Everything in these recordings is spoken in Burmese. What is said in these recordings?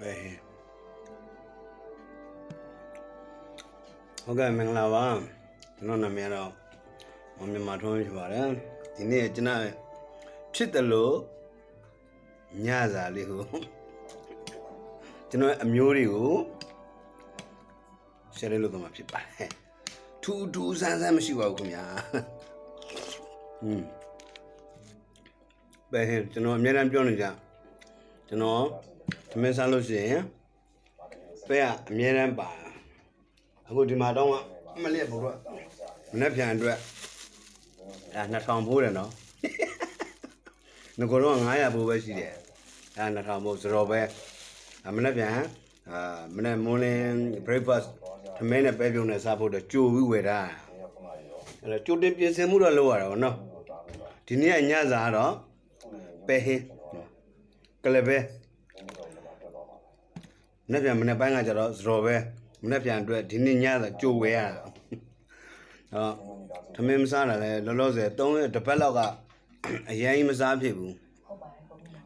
ပဲဟုတ်ကဲ့မင်္ဂလာပါကျွန်တော်နာမည်တော့မမြန်မာထွန်းဖြစ်ပါတယ်ဒီနေ့ကျွန်တော်ဖြစ်တယ်လို့ညစာလေးကိုကျွန်တော်အမျိုးတွေကို share လုပ်တော့မှာဖြစ်ပါတယ်ထူးထူးဆန်းဆန်းမရှိပါဘူးခင်ဗျာဟွန်းပဲကျွန်တော်အများအားပြောနေကြကျွန်တော်သ မင်းစားလို့ရှိရင်ပဲကအများအားပါအခုဒီမှာတော့အမလေးဘုရားမနေ့ပြန်အတွက်အဲ2000ဖိုးတယ်နော်ငကိုတော့900ဖိုးပဲရှိတယ်အဲ2000ဖိုးစရောပဲအမနေ့ပြန်အာမနေ့ morning breakfast သမင်းနဲ့ပဲပြုံးနဲ့စားဖို့တော့ကြိုပြီးဝယ်တာအဲ့တော့ကြိုတင်ပြင်ဆင်မှုတော့လုပ်ရတာပေါ့နော်ဒီနေ့ကညစာကတော့ပဲဟင်းကလပဲ မနေ့ပြန်မနေ့ပိုင်းကကျတော့စရောပဲမနေ့ပြန်အတွက်ဒီနေ့ညစာကြိုဝယ်ရတာတော့သမင်းမစားတာလဲလောလောဆယ်၃ရက်တစ်ပတ်လောက်ကအရင်ကြီးမစားဖြစ်ဘူး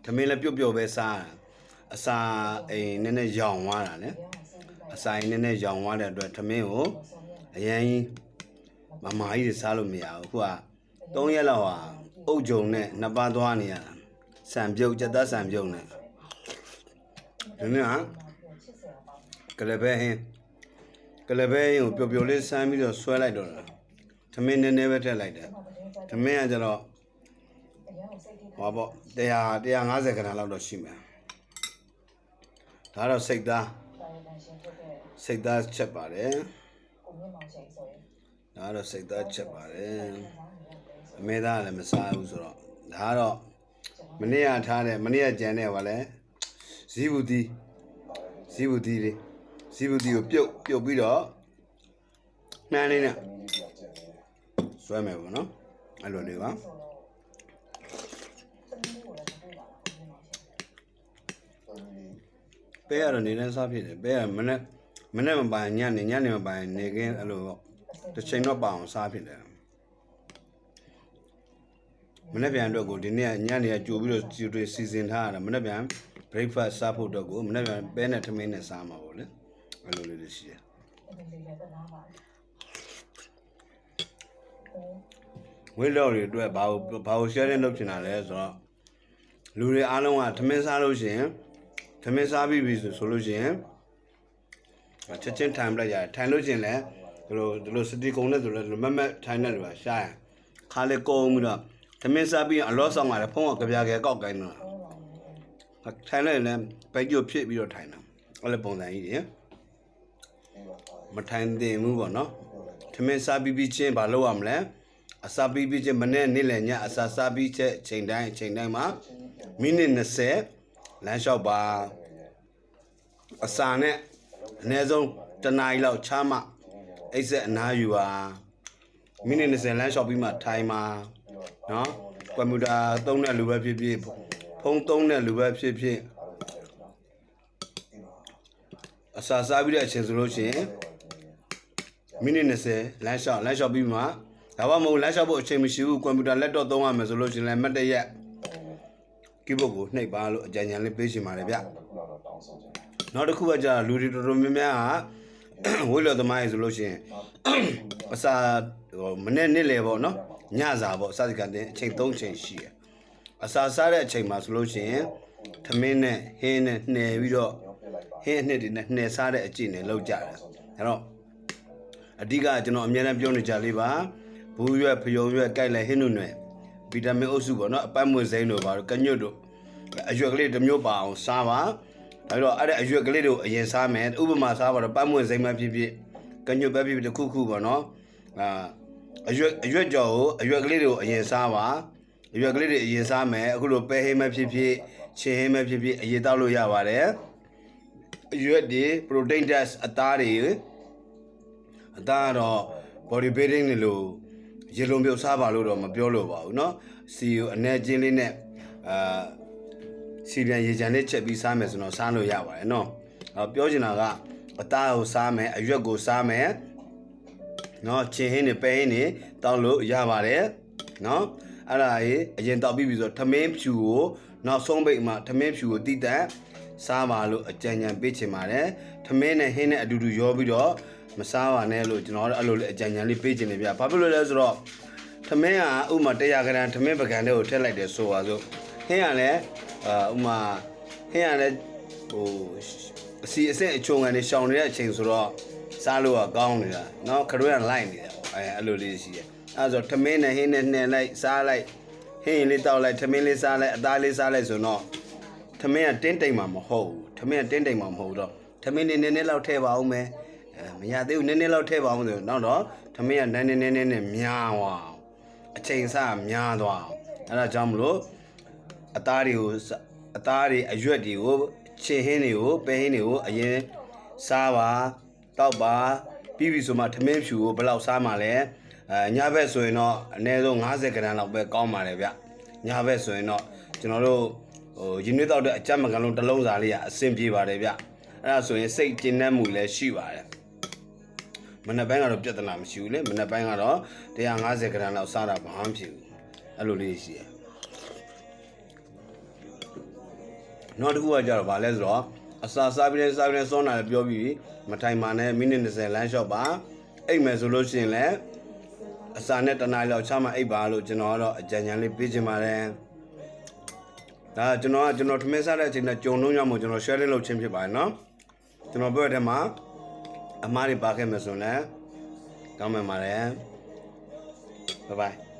သမင်းလည်းပြုတ်ပြုတ်ပဲစားတာအစာအိမ်နည်းနည်းရောင်သွားတာလေအစာအိမ်နည်းနည်းရောင်သွားတဲ့အတွက်သမင်းကိုအရင်ကြီးမမာကြီးတွေစားလို့မရဘူးအခုက၃ရက်လောက်ဟာအုတ်ကြုံနဲ့နှစ်ပါးသွားနေရတာဆံပြုတ်ကြက်သားဆံပြုတ်နဲ့ဒီနေ့ကက လပဲဟင်းကလပဲဟင်းကိုပျော်ပျော်လေးဆမ်းပြီးတော့ဆွဲလိုက်တော့တာသမင်းနည်းနည်းပဲထည့်လိုက်တယ်သမင်းကကျတော့ဟောပေါ့100 150ခဏလောက်တော့ရှိမယ်ဒါတော့စိတ်သားစိတ်သားချက်ပါတယ်ဒါကတော့စိတ်သားချက်ပါတယ်အမေသားကလည်းမစားဘူးဆိုတော့ဒါကတော့မနေ့ကထားတဲ့မနေ့ကကြံတဲ့ဟောလဲဇီဘူးတီဇီဘူးတီလေး ဇီဘူးတီကိုပြုတ်ပြုတ်ပြီးတော့နှမ်းလေးနဲ့ဆွဲမယ်ပေါ့နော်အဲ့လိုလေးပါပဲရတော့နေနေစားဖြစ်တယ်ပဲရမနေ့မနေ့မပိုင်ညနေညနေမပိုင်နေခင်းအဲ့လိုတော့တစ်ချိန်တော့ပအောင်စားဖြစ်တယ်မနေ့ပြန်အတွက်ကိုဒီနေ့ညနေကကြိုပြီးတော့စီတွေစီစဉ်ထားရတာမနေ့ပြန် breakfast စားဖို့အတွက်ကိုမနေ့ပြန်ပဲနဲ့ထမင်းနဲ့စားမှာပေါ့လေ အဲ့လိုလေးတွေရှိတယ်ဝိလော်တွေအတွက်ဘာလို့ဘာလို့ sharing လုပ်ချင်တာလဲဆိုတော့လူတွေအားလုံးကထမင်းစားလို့ရှိရင်ထမင်းစားပြီးပြီဆိုဆိုလို့ရှိရင်ချက်ချင်းထိုင်ပလိုက်ရတယ်ထိုင်လို့ရှိရင်လည်းဒီလိုဒီလိုစတီကုံနဲ့ဆိုလည်းဒီလိုမက်မက်ထိုင်နေလို့ရှားရခါလေကုံပြီးတော့ထမင်းစားပြီးအလောဆောင်လာတယ်ဖုံးကကြပြားကြဲကောက်ကိုင်းတော့ထိုင်လိုက်ရင်လည်းပဲကြိုဖြစ်ပြီးတော့ထိုင်တာအဲ့လိုပုံစံကြီးတွေ မထိုင်သင့်ဘူးပေါ့နော်ထမင်းစားပြီးပြီးချင်းဘာလုပ်ရမလဲအစာပြီးပြီးချင်းမနေ့နေ့လယ်ညအစာစားပြီးချက်ချိန်တိုင်းချိန်တိုင်းမှာမိနစ်20လမ်းလျှောက်ပါအစာနဲ့အနည်းဆုံးတစ်နာရီလောက်ချမှအိတ်ဆက်အနားယူပါမိနစ်20လမ်းလျှောက်ပြီးမှထိုင်ပါနော်ကွန်ပျူတာသုံးတဲ့လူပဲဖြစ်ဖြစ်ဖုန်းသုံးတဲ့လူပဲဖြစ်ဖြစ်အစာစားပြီးတဲ့အချိန်ဆိုလို့ရှိရင် မိနစ်20လမ်းလျှောက်လမ်းလျှောက်ပြီးမှဒါမှမဟုတ်လမ်းလျှောက်ဖို့အချိန်မရှိဘူးကွန်ပျူတာလက်တော့သုံးရမယ်ဆိုလို့ရှိရင်လည်းမတ်တရက်ကီးဘုတ်ကိုနှိပ်ပါလို့အကြံဉာဏ်လေးပေးရှင်ပါတယ်ဗျနောက်တစ်ခုကကြာလူတွေတော်တော်များများကဝိလော်သမားရေဆိုလို့ရှိရင်အစာဟိုမနေ့နေ့လေပေါ့နော်ညစာပေါ့အစာစီကတင်အချိန်3ချိန်ရှိရအစာစားတဲ့အချိန်မှာဆိုလို့ရှိရင်သမင်းနဲ့ဟင်းနဲ့နှယ်ပြီးတော့ဟင်းအနှစ်တွေနဲ့နှယ်စားတဲ့အကျင့်တွေလောက်ကြတယ်အဲ့တော့ အဓိကကျွန်တော်အများနဲ့ပြောနေကြလေးပါဘူးရွက်ဖယုံရွက်ကြိုက်လဲဟင်းနုနယ်ဗီတာမင်အုပ်စုပေါ့နော်အပတ်မွေစိမ်းတို့ပါတော့ကညွတ်တို့အရွက်ကလေးတစ်မျိုးပါအောင်စားပါဒါတော့အဲ့ဒါအရွက်ကလေးတွေကိုအရင်စားမယ်ဥပမာစားပါတော့ပတ်မွေစိမ်းမှဖြစ်ဖြစ်ကညွတ်ပဲဖြစ်ဖြစ်တစ်ခုခုပေါ့နော်အာအရွက်အရွက်ကြော်ကိုအရွက်ကလေးတွေကိုအရင်စားပါအရွက်ကလေးတွေအရင်စားမယ်အခုလိုပဲဟင်းမဖြစ်ဖြစ်ချင်းဟင်းမဖြစ်ဖြစ်အရင်တောက်လို့ရပါတယ်အရွက်တွေ protein dash အသားတွေ အသားကတော့ body building တွေလို့ရေလုံးပြုတ်စားပါလို့တော့မပြောလို့ပါဘူးเนาะစီကိုအနေချင်းလေးနဲ့အာစီပြန်ရေချမ်းလေးချက်ပြီးစားမယ်ဆိုတော့စားလို့ရပါတယ်เนาะအော်ပြောချင်တာကအသားကိုစားမယ်အရွက်ကိုစားမယ်เนาะချင်းဟင်းတွေပဲဟင်းတွေတောက်လို့ရပါတယ်เนาะအဲ့ဒါကြီးအရင်တောက်ပြီးပြီဆိုတော့ထမင်းဖြူကိုနောက်ဆုံးပိတ်မှာထမင်းဖြူကိုတိတက် စားပါလို့အကြံဉာဏ်ပေးချင်ပါတယ်ထမင်းနဲ့ဟင်းနဲ့အတူတူရောပြီးတော့ မစားပါနဲ့လို့ကျွန်တော်တို့အဲ့လိုလေးအကြံဉာဏ်လေးပေးချင်တယ်ဗျဘာဖြစ်လို့လဲဆိုတော့ထမင်းကဥမာ100ဂရမ်ထမင်းပကံတဲ့ကိုထည့်လိုက်တယ်ဆိုပါစို့ဟင်းကလည်းအာဥမာဟင်းကလည်းဟိုအစီအဆင့်အချုံကနေရှောင်နေတဲ့အချိန်ဆိုတော့စားလို့ကကောင်းနေတာเนาะခရွေးကလိုက်နေတာပေါ့အဲအဲ့လိုလေးရှိတယ်အဲ့ဒါဆိုထမင်းနဲ့ဟင်းနဲ့နှင်လိုက်စားလိုက်ဟင်းလေးတောက်လိုက်ထမင်းလေးစားလိုက်အသားလေးစားလိုက်ဆိုတော့ ထမင်းကတင်းတိမ်မှာမဟုတ်ဘူးထမင်းကတင်းတိမ်မှာမဟုတ်တော့ထမင်းနေနည်းနည်းလောက်ထည့်ပါအောင်မယ် အဲမရသေးဘူးနည်းနည်းလောက်ထည့်ပါအောင်ဆိုတော့တော့ထမင်းကနည်းနည်းနည်းနည်းနဲ့များသွားအောင်အချိန်ဆများသွားအောင်အဲဒါကြောင့်မလို့အသားတွေကိုစအသားတွေအရွက်တွေကိုခြေဟင်းတွေကိုပဲဟင်းတွေကိုအရင်စားပါတောက်ပါပြီးပြီဆိုမှထမင်းဖြူကိုဘယ်လောက်စားမှလဲအဲညဘက်ဆိုရင်တော့အနည်းဆုံး50ဂရမ်လောက်ပဲကောင်းပါတယ်ဗျညဘက်ဆိုရင်တော့ကျွန်တော်တို့ဟိုရင်းနှီးတော့တဲ့အကြက်မကန်လုံးတစ်လုံးစာလေးကအဆင်ပြေပါတယ်ဗျအဲ့ဒါဆိုရင်စိတ်ကျဉ်နှံ့မှုလည်းရှိပါတယ် မနက်ပိုင်းကတော့ပြဿနာမရှိဘူးလေမနက်ပိုင်းကတော့150ဂရမ်လောက်စားတာဘာမှမဖြစ်ဘူးအဲ့လိုလေးရှိတယ်နောက်တစ်ခုကကြတော့ဗာလဲဆိုတော့အစာစားပြီးတဲ့စားပြီးတဲ့စောနာလည်းပြောပြီးမထိုင်ပါနဲ့မိနစ်20လမ်းလျှော့ပါအိတ်မယ်ဆိုလို့ရှိရင်လည်းအစာနဲ့တနားလောက်ချမှအိတ်ပါလို့ကျွန်တော်ကတော့အကြံဉာဏ်လေးပေးချင်ပါတယ်ဒါကကျွန်တော်ကကျွန်တော်ထမင်းစားတဲ့အချိန်နဲ့ကြုံလုံးရမို့ကျွန်တော် sharing လုပ်ခြင်းဖြစ်ပါတယ်နော်ကျွန်တော်ပြောတဲ့မှာ အမားတွေပါခဲ့မယ်ဆိုရင်လည်းကောင်းမယ်ပါတယ် bye bye